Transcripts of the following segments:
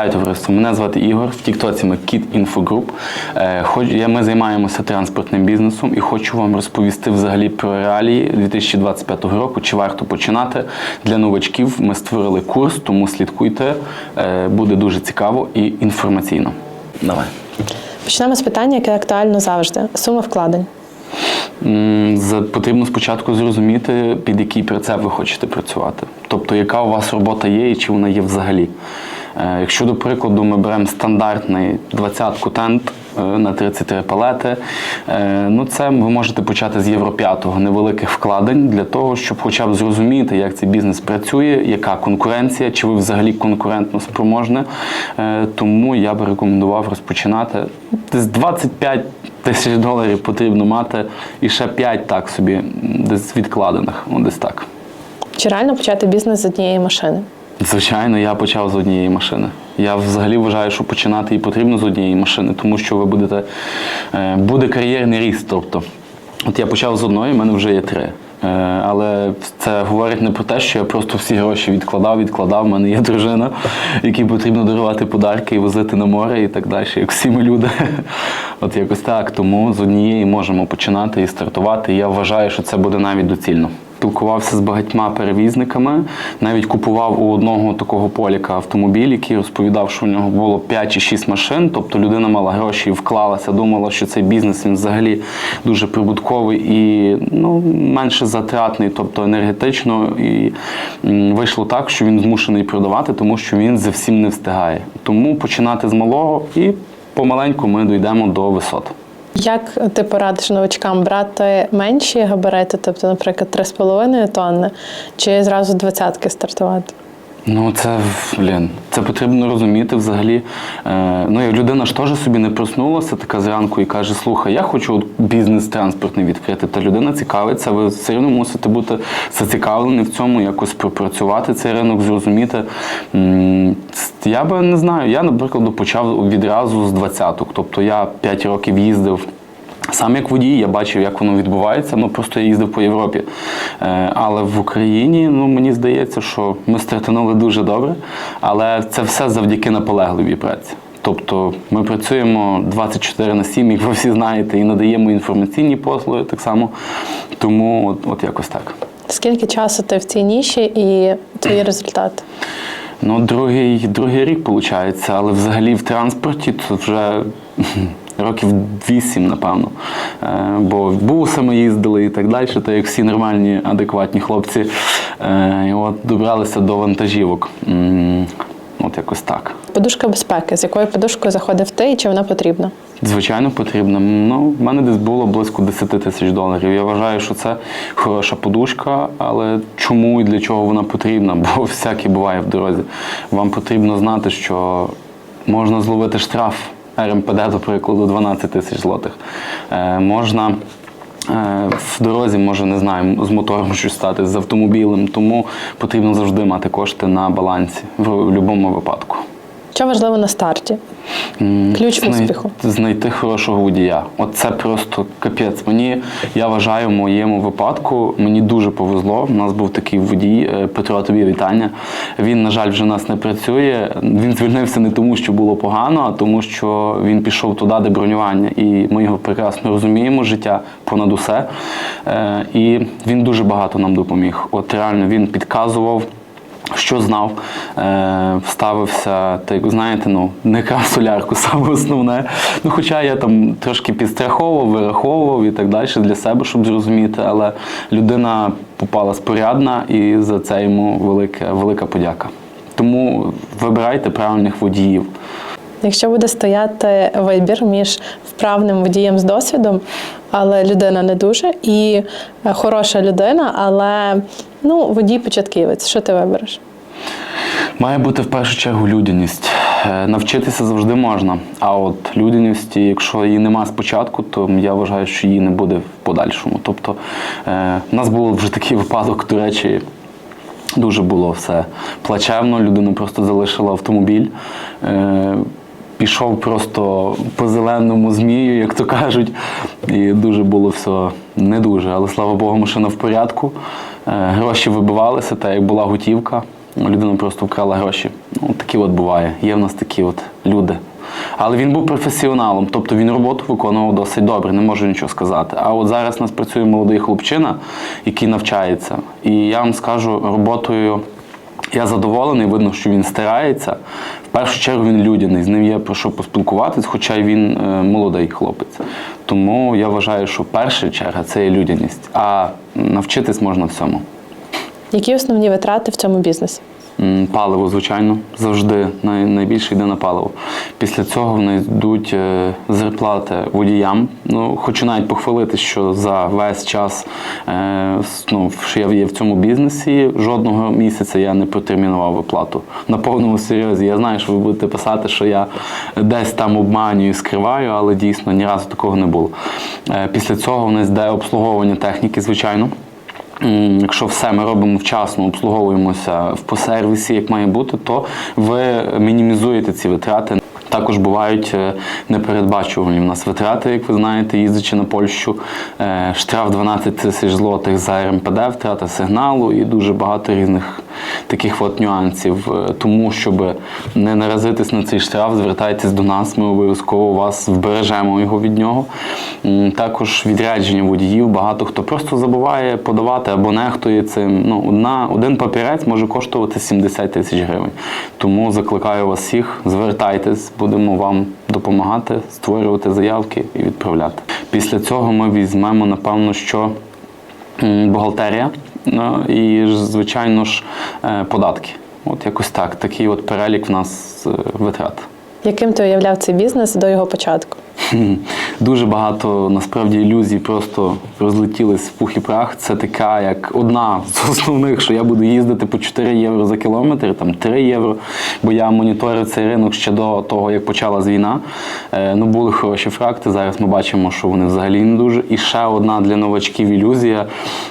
Вітаю товариство. Мене звати Ігор. В Тіктоці ми Info Group. Е, хоч- я- Ми займаємося транспортним бізнесом і хочу вам розповісти взагалі про реалії 2025 року. Чи варто починати для новачків? Ми створили курс, тому слідкуйте. Е, Буде дуже цікаво і інформаційно. Давай. Почнемо з питання, яке актуально завжди: сума вкладень. Потрібно спочатку зрозуміти, під який прицеп ви хочете працювати. Тобто, яка у вас робота є і чи вона є взагалі. Е, Якщо, до прикладу, ми беремо стандартний 20-ку тент е, на 33 палети, е, ну це ви можете почати з Євро 5 невеликих вкладень для того, щоб хоча б зрозуміти, як цей бізнес працює, яка конкуренція, чи ви взагалі конкурентно спроможне. Тому я би рекомендував розпочинати десь 25 тисяч доларів потрібно мати і ще 5 так собі, десь відкладених, ну, десь так. Чи реально почати бізнес з однієї машини? Звичайно, я почав з однієї машини. Я взагалі вважаю, що починати і потрібно з однієї машини, тому що ви будете е, буде кар'єрний ріст. Тобто, от я почав з одної, в мене вже є три. Е, Але це говорить не про те, що я просто всі гроші відкладав, відкладав. У мене є дружина, якій потрібно дарувати подарки і возити на море і так далі, як всі ми люди. От якось так. Тому з однієї можемо починати і стартувати. Я вважаю, що це буде навіть доцільно. Спілкувався з багатьма перевізниками, навіть купував у одного такого поліка автомобіль, який розповідав, що в нього було 5 чи 6 машин. Тобто людина мала гроші і вклалася, думала, що цей бізнес він взагалі дуже прибутковий і ну, менше затратний, тобто енергетично. І вийшло так, що він змушений продавати, тому що він за всім не встигає. Тому починати з малого і помаленьку ми дійдемо до висот. Як ти порадиш новачкам брати менші габарити, тобто, наприклад, 3,5 тонни, чи зразу двадцятки стартувати? Ну, це блін, це потрібно розуміти взагалі. Е, ну, і людина ж теж собі не проснулася така зранку і каже: слухай, я хочу бізнес транспортний відкрити. Та людина цікавиться, ви все одно мусите бути зацікавлені в цьому, якось пропрацювати цей ринок, зрозуміти. Я би не знаю. Я, наприклад, почав відразу з 20-ок. Тобто я 5 років їздив. Сам як водій, я бачив, як воно відбувається. Ну просто я їздив по Європі. Е, але в Україні, ну мені здається, що ми стартанули дуже добре, але це все завдяки наполегливій праці. Тобто ми працюємо 24 на 7, як ви всі знаєте, і надаємо інформаційні послуги так само. Тому от, от якось так. Скільки часу ти в цій ніші і твої результати? Ну, другий, другий рік виходить, але взагалі в транспорті то вже років вісім, напевно. Е, Бо бусами їздили і так далі, то як всі нормальні, адекватні хлопці. Е, І от добралися до вантажівок. От якось так. Подушка безпеки. З якою подушкою заходив ти і чи вона потрібна? Звичайно, потрібно. Ну, в мене десь було близько 10 тисяч доларів. Я вважаю, що це хороша подушка, але чому і для чого вона потрібна? Бо всяке буває в дорозі. Вам потрібно знати, що можна зловити штраф РМПД, до прикладу, 12 тисяч злотих. Е, можна. е, В дорозі може не знаю, з мотором щось стати, з автомобілем, тому потрібно завжди мати кошти на балансі в будь-якому випадку. Що важливо на старті? Ключ знай- успіху. Знайти хорошого водія. От це просто капець. Мені я вважаю, в моєму випадку мені дуже повезло. У нас був такий водій е, Петро. Тобі вітання. Він, на жаль, вже у нас не працює. Він звільнився не тому, що було погано, а тому, що він пішов туди, де бронювання. І ми його прекрасно розуміємо. Життя понад усе. Е, І він дуже багато нам допоміг. От реально він підказував. Що знав, е, вставився, так знаєте, ну не солярку, саме основне. Ну, хоча я там трошки підстраховував, вираховував і так далі для себе, щоб зрозуміти. Але людина попала спорядна, і за це йому велика, велика подяка. Тому вибирайте правильних водіїв. Якщо буде стояти вибір між вправним водієм з досвідом, але людина не дуже, і е, хороша людина, але ну, водій початківець, що ти вибереш? Має бути в першу чергу людяність. Е, Навчитися завжди можна. А от людяності, якщо її нема спочатку, то я вважаю, що її не буде в подальшому. Тобто е, у нас був вже такий випадок, до речі, дуже було все плачевно. Людина просто залишила автомобіль. Пішов просто по зеленому змію, як то кажуть, і дуже було все не дуже. Але слава Богу, машина в порядку. Е, Гроші вибивалися, та як була готівка. Людина просто вкрала гроші. Ну, такі от буває. Є в нас такі от люди. Але він був професіоналом, тобто він роботу виконував досить добре, не можу нічого сказати. А от зараз у нас працює молодий хлопчина, який навчається. І я вам скажу, роботою я задоволений, видно, що він старається. В першу чергу він людяний, з ним є про що поспілкуватись, хоча й він е, молодий хлопець. Тому я вважаю, що перша черга це є людяність, а навчитись можна всьому. Які основні витрати в цьому бізнесі? Паливо, звичайно, завжди най, найбільше йде на паливо. Після цього в нас йдуть е, зарплати водіям. Ну, хочу навіть похвалити, що за весь час, е, ну, що я є в цьому бізнесі, жодного місяця я не протермінував виплату. На повному серйозі. Я знаю, що ви будете писати, що я десь там обманюю, скриваю, але дійсно ні разу такого не було. Е, Після цього в нас йде обслуговування техніки, звичайно. Якщо все ми робимо вчасно, обслуговуємося в посервісі, як має бути, то ви мінімізуєте ці витрати. Також бувають е, непередбачувані. в нас витрати, як ви знаєте, їздячи на Польщу, е, штраф 12 тисяч злотих за РМПД, втрата сигналу і дуже багато різних таких от нюансів. Е, Тому, щоб не наразитись на цей штраф, звертайтесь до нас, ми обов'язково вас вбережемо його від нього. Також відрядження водіїв. Багато хто просто забуває подавати або нехтує цим. Ну, одна, один папірець може коштувати 70 тисяч гривень. Тому закликаю вас всіх, звертайтесь, будемо вам допомагати створювати заявки і відправляти. Після цього ми візьмемо, напевно, що бухгалтерія і, звичайно ж, е, податки. От якось так. Такий от перелік в нас е, витрат. Яким ти уявляв цей бізнес до його початку? Дуже багато насправді ілюзій просто розлетілись в пух і прах. Це така, як одна з основних, що я буду їздити по 4 євро за кілометр, там 3 євро. Бо я моніторив цей ринок ще до того, як почалась війна. Е, ну, були хороші фракти. Зараз ми бачимо, що вони взагалі не дуже. І ще одна для новачків ілюзія.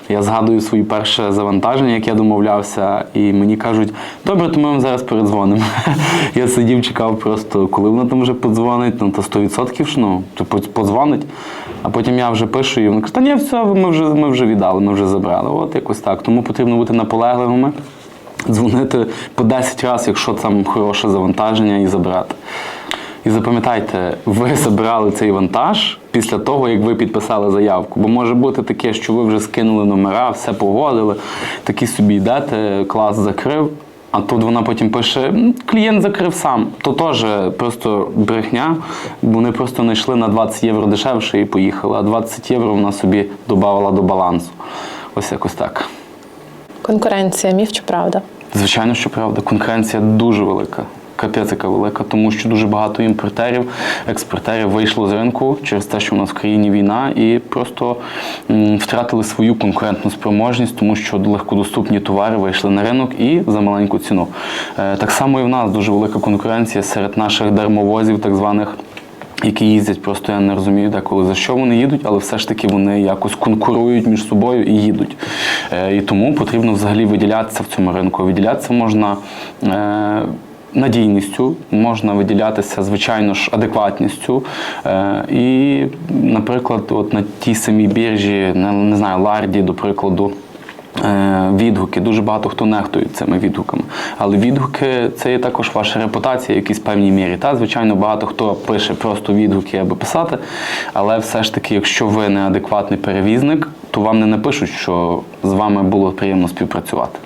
Я згадую своє перше завантаження, як я домовлявся, і мені кажуть, добре, то ми вам зараз передзвонимо. Я сидів, чекав просто, коли вона там вже подзвонить, ну то 100% ж ну, то по- подзвонить. А потім я вже пишу, і вона каже, та ні, все, ми вже, ми вже віддали, ми вже забрали. От якось так. Тому потрібно бути наполегливими, дзвонити по 10 разів, якщо там хороше завантаження, і забрати. І запам'ятайте, ви забрали цей вантаж після того, як ви підписали заявку. Бо може бути таке, що ви вже скинули номера, все погодили, такі собі йдете, клас закрив. А тут вона потім пише: клієнт закрив сам. То теж просто брехня. Вони просто не йшли на 20 євро дешевше і поїхали. А 20 євро вона собі додавала до балансу. Ось якось так. Конкуренція, міф чи правда? Звичайно, що правда, конкуренція дуже велика. Капець велика, тому що дуже багато імпортерів, експортерів вийшло з ринку через те, що у нас в країні війна, і просто втратили свою конкурентну спроможність, тому що легкодоступні товари вийшли на ринок і за маленьку ціну. Е, Так само і в нас дуже велика конкуренція серед наших дармовозів, так званих. Які їздять, просто я не розумію деколи за що вони їдуть, але все ж таки вони якось конкурують між собою і їдуть. Е, і тому потрібно взагалі виділятися в цьому ринку. Виділятися можна. Надійністю можна виділятися, звичайно ж, адекватністю. Е, і, наприклад, от на тій самій біржі, не, знаю, Ларді, до прикладу, е, відгуки. Дуже багато хто нехтує цими відгуками. Але відгуки це є також ваша репутація в якійсь певній мірі. Та, звичайно, багато хто пише просто відгуки аби писати, але все ж таки, якщо ви неадекватний перевізник, то вам не напишуть, що з вами було приємно співпрацювати.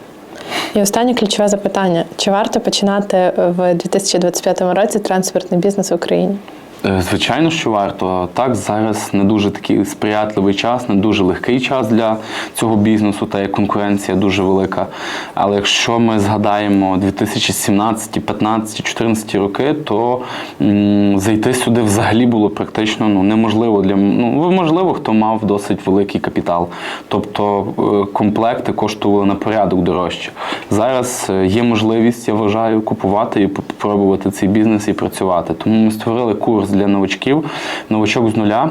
І останнє ключове запитання: чи варто починати в 2025 році транспортний бізнес в Україні? Е, Звичайно, що варто. Так, зараз не дуже такий сприятливий час, не дуже легкий час для цього бізнесу, та як конкуренція дуже велика. Але якщо ми згадаємо 2017, 15, 14 роки, то м, зайти сюди взагалі було практично ну, неможливо для ну, можливо, хто мав досить великий капітал. Тобто е, комплекти коштували на порядок дорожче. Зараз е, є можливість, я вважаю, купувати і спробувати цей бізнес і працювати. Тому ми створили курс для новачків, новачок з нуля.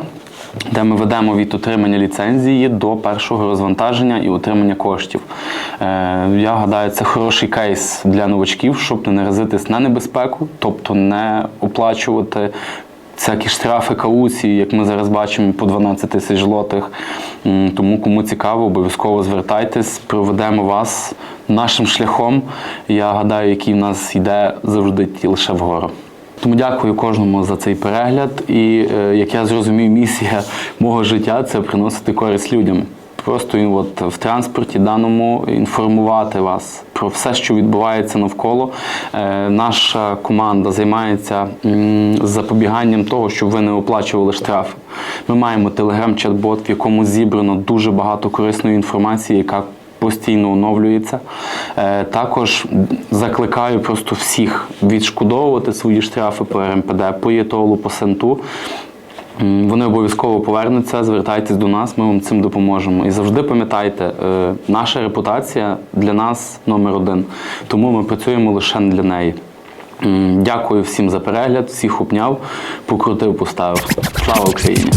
Де ми ведемо від отримання ліцензії до першого розвантаження і отримання коштів. Е, я гадаю, це хороший кейс для новачків, щоб не наразитись на небезпеку, тобто не оплачувати всякі штрафи, кауції, як ми зараз бачимо, по 12 тисяч злотих. Тому кому цікаво, обов'язково звертайтесь, проведемо вас нашим шляхом. Я гадаю, який в нас йде завжди ті- лише вгору. Тому дякую кожному за цей перегляд. І е, як я зрозумів, місія мого життя це приносити користь людям. Просто от в транспорті даному інформувати вас про все, що відбувається навколо. Е, наша команда займається запобіганням того, щоб ви не оплачували штрафи. Ми маємо телеграм-чат-бот, в якому зібрано дуже багато корисної інформації, яка постійно оновлюється. Е, Також закликаю просто всіх відшкодовувати свої штрафи по РМПД, по ЄТОЛу, по СЕНТУ. Вони обов'язково повернуться, звертайтесь до нас, ми вам цим допоможемо. І завжди пам'ятайте, е, наша репутація для нас номер один, тому ми працюємо лише для неї. Дякую всім за перегляд, всіх обняв, покрутив, поставив. Слава Україні!